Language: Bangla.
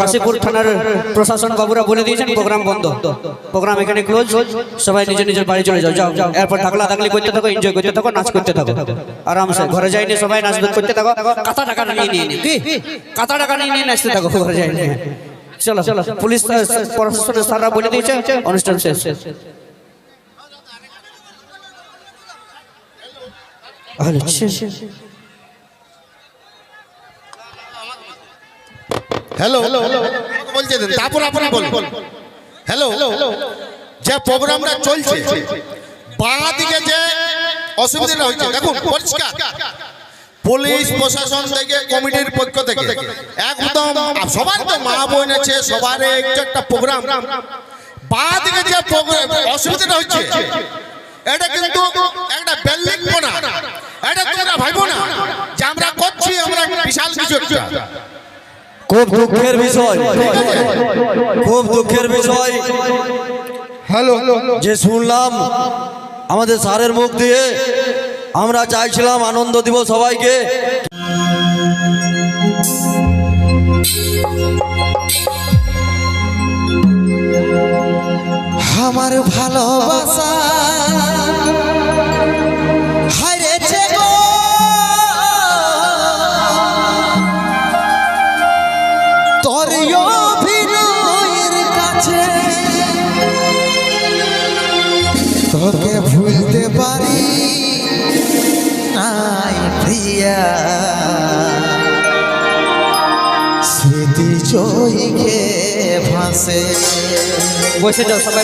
কাশীপুর থানার প্রশাসন বাবুরা বলে দিয়েছেন, প্রোগ্রাম বন্ধ। প্রোগ্রাম এখানে ক্লোজ সবাই নিজের নিজের বাড়ি চলে যাও যাও এরপর ঢাকলা ঢাকলি করতে থাকো এনজয় করতে থাকো, নাচ করতে থাকো। আরামসে। ঘরে যাইনি, সবাই নাচ করতে থাকো। কাতা টাকা নিয়ে নিয়ে নিয়ে কি? কাতা টাকা নিয়ে নিয়ে নাচতে থাকো, ঘরে যাইনি। চলো চলো। পুলিশ প্রশাসনের স্যাররা বলে দিয়েছে, অনুষ্ঠান শেষ। আচ্ছা হ্যালো বলছে তারপর আপনি বলুন হ্যালো যে প্রোগ্রামটা চলছে বাঁ দিকে যে অসুবিধাটা হচ্ছে দেখুন পরিষ্কার। পুলিশ প্রশাসন থেকে কমিটির পক্ষ থেকে। একদম সবার তো মা বোন আছে সবার একটা একটা প্রোগ্রাম বাঁ দিকে যে প্রোগ্রাম অসুবিধাটা হচ্ছে এটা কিন্তু একটা বিল্ডিং না এটা তোমরা ভাইবো না যে আমরা করছি আমরা বিশাল কিছু একটা খুব দুঃখের বিষয়। খুব দুঃখের বিষয়। হ্যালো। যে শুনলাম আমাদের স্যারের মুখ দিয়ে আমরা চাইছিলাম আনন্দ দিব সবাইকে। আমার ভালোবাসা কাছে তোকে ভুলতে পারি নাই প্রিয়া। স্মৃতি চইকে ভাসে। বসে যাও সবাই।